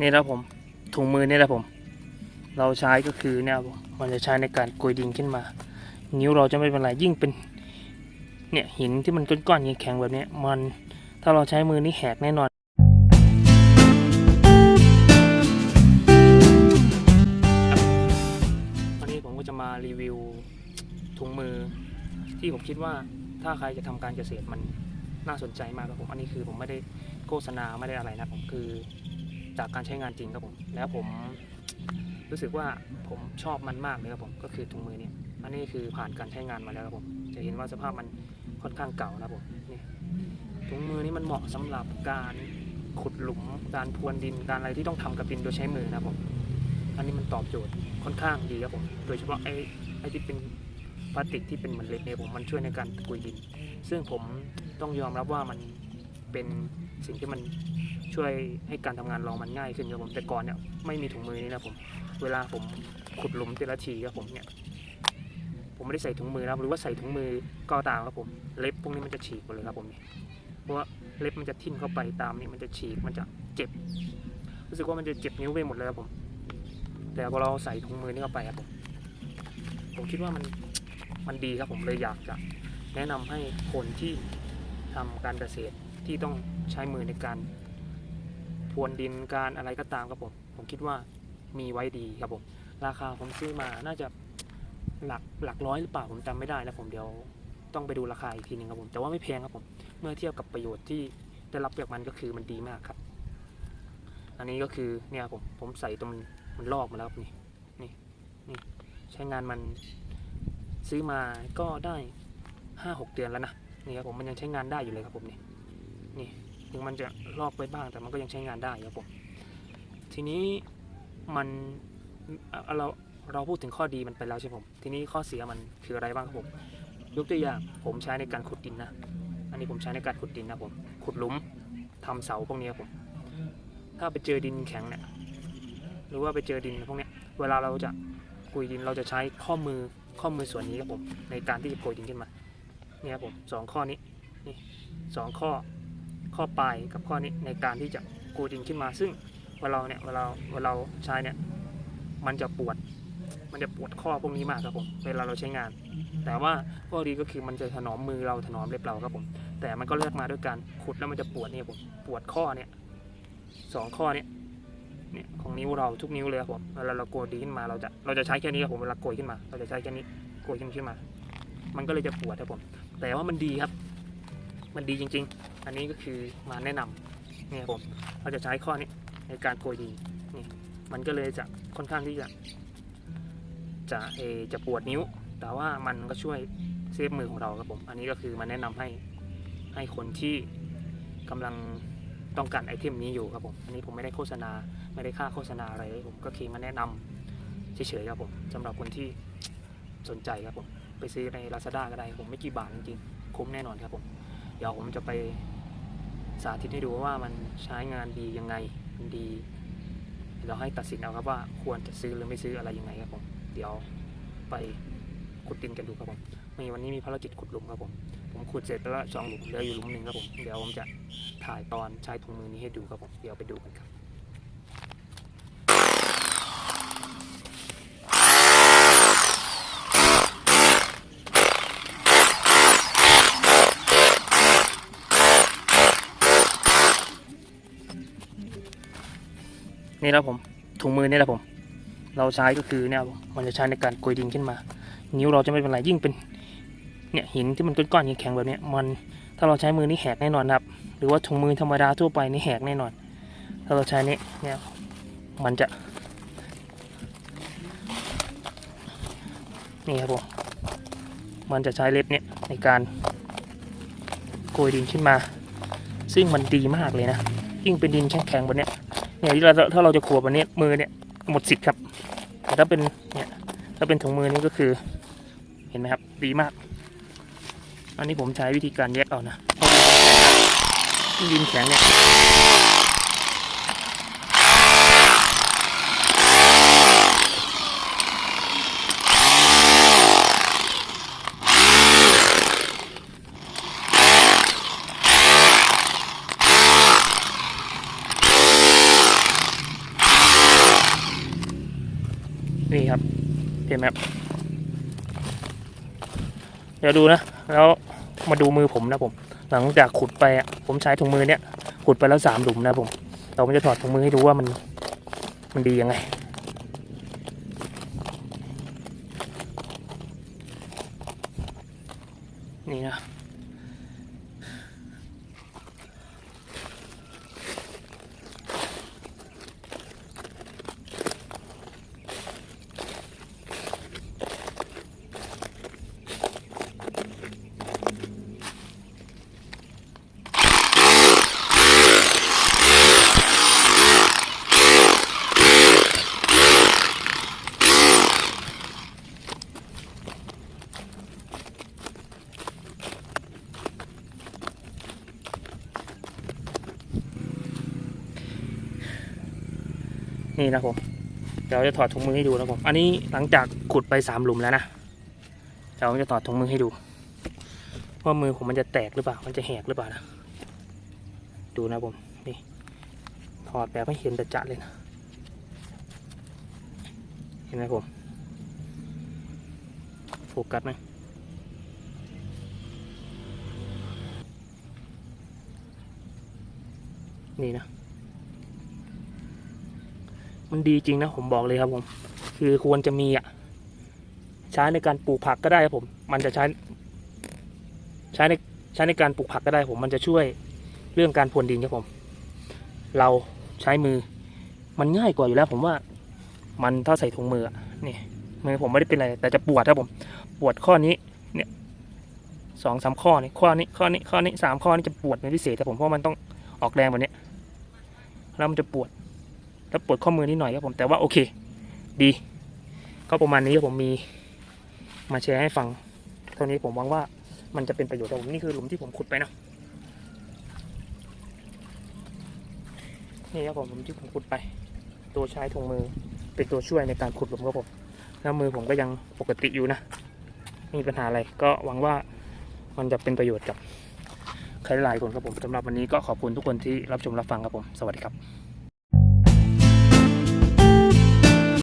นี่นะผมถุงมือนี่แหละผม เราใช้ก็คือเนี่ยผมมันจะใช้ในการโกยดินขึ้นมา นิ้วเราจะไม่เป็นไรยิ่งเป็นเนี่ยหินที่มันก้อนๆแข็งๆแบบเนี้ยมันถ้าเราใช้มือนี่แหกแน่นอนวันนี้ผมก็จะมารีวิวถุงมือ ที่ผมคิดว่าถ้าใครจะทำการเกษตรมันน่าสนใจมากครับผมอันนี้คือผมไม่ได้โฆษณาไม่ได้อะไรนะผมคือ จากการใช้งานจริงครับผม แล้วผมรู้สึกว่าผมชอบมันมากเลยครับผม ก็คือถุงมือนี้อันนี้คือผ่านการใช้งานมาแล้วครับผม จะเห็นว่าสภาพมันค่อนข้างเก่านะผมนี่ถุงมือนี้มันเหมาะสำหรับการขุดหลุม การพรวนดิน การอะไรที่ต้องทำกับดินโดยใช้มือนะครับผม อันนี้มันตอบโจทย์ค่อนข้างดีครับผม โดยเฉพาะไอ้ไอ้ที่เป็นพลาสติกที่เป็นเหมือนเหล็กเนี่ยผมมันช่วยในการกุยดิน ซึ่งผมต้องยอมรับว่ามันเป็นสิ่งที่มัน ช่วยให้การทำงานเรามันง่ายขึ้นครับผมแต่ก่อนเนี่ยไม่มีถุงมือนี้นะผมเวลาผมขุดหลุมแต่ละทีครับผมเนี่ยผมไม่ได้ใส่ถุงมือนะหรือว่าใส่ถุงมือก็ตามครับผมเล็บพวกนี้มันจะฉีกหมดเลยครับผมเพราะว่าเล็บมันจะทิ่มเข้าไปตามนี่มันจะฉีกมันจะเจ็บ รู้สึกว่ามันจะเจ็บนิ้วไปหมดเลยครับผม แต่พอเราใส่ถุงมือนี่เข้าไปครับผมผมคิดว่ามันมันดีครับผมเลยอยากจะแนะนำให้คนที่ทำการเกษตรที่ต้องใช้มือในการ พรวนดินการอะไรก็ตามครับผมผมคิดว่ามีไว้ดีครับผมราคาผมซื้อมาน่าจะหลักหลักร้อยหรือเปล่าผมจำไม่ได้นะผมเดี๋ยวต้องไปดูราคาอีกทีหนึงครับผมแต่ว่าไม่แพงครับผมเมื่อเทียบกับประโยชน์ที่ได้รับจากมันก็คือมันดีมากครับ อันนี้ก็คือเนี่ยผมผมใส่ตรงมันลอกมาแล้วนี่นี่นี่ใช้งานมันซื้อมาก็ได้ห้าหกเดือนแล้วนะนี่ครับผมมันยังใช้งานได้อยู่เลยครับผมนี่นี่ ถึงมันจะลอกไปบ้างแต่มันก็ยังใช้งานได้ครับผมทีนี้มันเราเราพูดถึงข้อดีมันไปแล้วใช่ไหมผมทีนี้ข้อเสียมันคืออะไรบ้างครับผมยกตัวอย่างผมใช้ในการขุดดินนะ อันนี้ผมใช้ในการขุดดินนะผมขุดหลุมทำเสาพวกนี้ครับผมถ้าไปเจอดินแข็งเนี่ยหรือว่าไปเจอดินพวกเนี้ยเวลาเราจะกุยดินเราจะใช้ข้อมือข้อมือส่วนนี้ครับผมในการที่จะโกยดินขึ้นมาเนี่ยครับผมสองข้อนี้นี่สองข้อ ข้อปลายกับข้อนี้ในการที่จะโกยดินขึ้นมา ซึ่งเวลาเนี่ยเวลาเวลาเราใช้เนี่ยมันจะปวด มันจะปวดข้อพวกนี้มากครับผมเวลาเราใช้งาน แต่ว่าข้อดีก็คือมันจะถนอมมือเราถนอมเล็บเราครับผม แต่มันก็เลือกมาด้วยการขุดแล้วมันจะปวดเนี่ยผมปวดข้อเนี่ยสองข้อเนี่ยเนี่ยของนิ้วเราทุกนิ้วเลยครับผมเวลาเราโกยดีขึ้นมาเราจะเราจะใช้แค่นี้ครับผมเวลาโกยขึ้นมา เราจะใช้แค่นี้โกยขึ้นขึ้นมา มันก็เลยจะปวดครับผม แต่ว่ามันดีครับ มันดีจริง ๆ อันนี้ก็คือมาแนะนำเนี่ยครับผมเราจะใช้ข้อนี้ในการโกยดีนี่มันก็เลยจะค่อนข้างที่จะจะเออจะปวดนิ้ว แต่ว่ามันก็ช่วยเซฟมือของเราครับผม อันนี้ก็คือมาแนะนำให้ให้คนที่กำลังต้องการไอเทมนี้อยู่ครับผม อันนี้ผมไม่ได้โฆษณาไม่ได้ค่าโฆษณาอะไรผมก็คือมาแนะนำเฉยๆครับผมสำหรับคนที่สนใจครับผม ไปซื้อใน Lazada ก็ได้ครับผมไม่กี่บาทจริงๆ คุ้มแน่นอนครับผม เดี๋ยวผมจะไปสาธิตให้ดูว่ามันใช้งานดียังไงมันดี เราให้ตัดสินเอาครับว่าควรจะซื้อหรือไม่ซื้ออะไรยังไงครับผม เดี๋ยวไปขุดดินกันดูครับผมมีวันนี้มีภารกิจขุดหลุมครับผม ผมขุดเสร็จแล้วสองหลุมเหลืออยู่หลุมหนึ่งครับผม เดี๋ยวผมจะถ่ายตอนใช้ถุงมือนี้ให้ดูครับผม เดี๋ยวไปดูกันครับ นี่แหละผมถุงมือนี่แหละผม เราใช้ก็คือเนี่ยมมันจะใช้ในการโกยดินขึ้นมา นิ้วเราจะไม่เป็นไรยิ่งเป็นเนี่ยหินที่มันก้อนๆแข็งๆแบบเนี้ยมันถ้าเราใช้มือนี่แหกแน่นอนครับ หรือว่าถุงมือธรรมดาทั่วไปนี่แหกแน่นอน ถ้าเราใช้นี่เนี่ยมันจะ นี่ครับผมมันจะใช้เล็บเนี่ยในการโกยดินขึ้นมา ซึ่งมันดีมากเลยนะยิ่งเป็นดินแข็งๆแบบเนี้ย เนี่ยที่เราถ้าเราจะขวบอันนี้มือเนี่ยหมดสิทธิ์ครับแต่ถ้าเป็นเนี่ยถ้าเป็นถุงมือนี้ก็คือเห็นไหมครับดีมาก อันนี้ผมใช้วิธีการแยกเอานะยึดินแข็งเนี่ย นี่ครับ เห็นไหมครับเดี๋ยวดูนะ แล้วมาดูมือผมนะผม หลังจากขุดไปผมใช้ถุงมือเนี้ยขุดไปแล้วสามหลุมนะผมเราจะถอดถุงมือให้ดูว่ามันมันดียังไง นี่นะ นี่นะผมเดี๋ยวจะถอดถุงมือให้ดูนะผมอันนี้หลังจากขุดไปสามหลุมแล้วนะเดี๋ยวผมจะถอดถุงมือให้ดูว่ามือผมมันจะแตกหรือเปล่า มันจะแหกหรือเปล่านะดูนะผมนี่ถอดแบบให้เห็นแต่จะเลยนะเห็นไหมผมโฟกัสไหมนี่นะ มันดีจริงนะผมบอกเลยครับผม คือควรจะมีอะ ใช้ในการปลูกผักก็ได้ครับผม มันจะใช้ ใช้ในใช้ในการปลูกผักก็ได้ผม มันจะช่วยเรื่องการพรวนดินครับผม เราใช้มือ มันง่ายกว่าอยู่แล้ว ผมว่า มันถ้าใส่ถุงมืออนี่มือผมไม่ได้เป็นอะไร แต่จะปวดครับผม ปวดข้อนี้ เนี่ยสองสามข้อนี่ข้อนี้ข้อนี้ข้อนี้สามข้อนี้จะปวดเป็นพิเศษครับผมเพราะมันต้องออกแรงแบบนี้แล้วมันจะปวด แล้วปวดข้อมือนิดหน่อยครับผมแต่ว่าโอเค ดี ก็ประมาณนี้ครับผมมีมาแชร์ให้ฟังเท่านี้ผมหวังว่ามันจะเป็นประโยชน์กับผมนี่คือหลุมที่ผมขุดไปนะนี่ครับผมหลุมที่ผมขุดไป ตัวใช้ถุงมือเป็นตัวช่วยในการขุดหลุมครับผมแล้วมือผมก็ยังปกติอยู่นะไม่มีปัญหาอะไรก็หวังว่ามันจะเป็นประโยชน์กับใครหลายคนครับผมสำหรับวันนี้ก็ขอบคุณทุกคนที่รับชมรับฟังครับผม สวัสดีครับ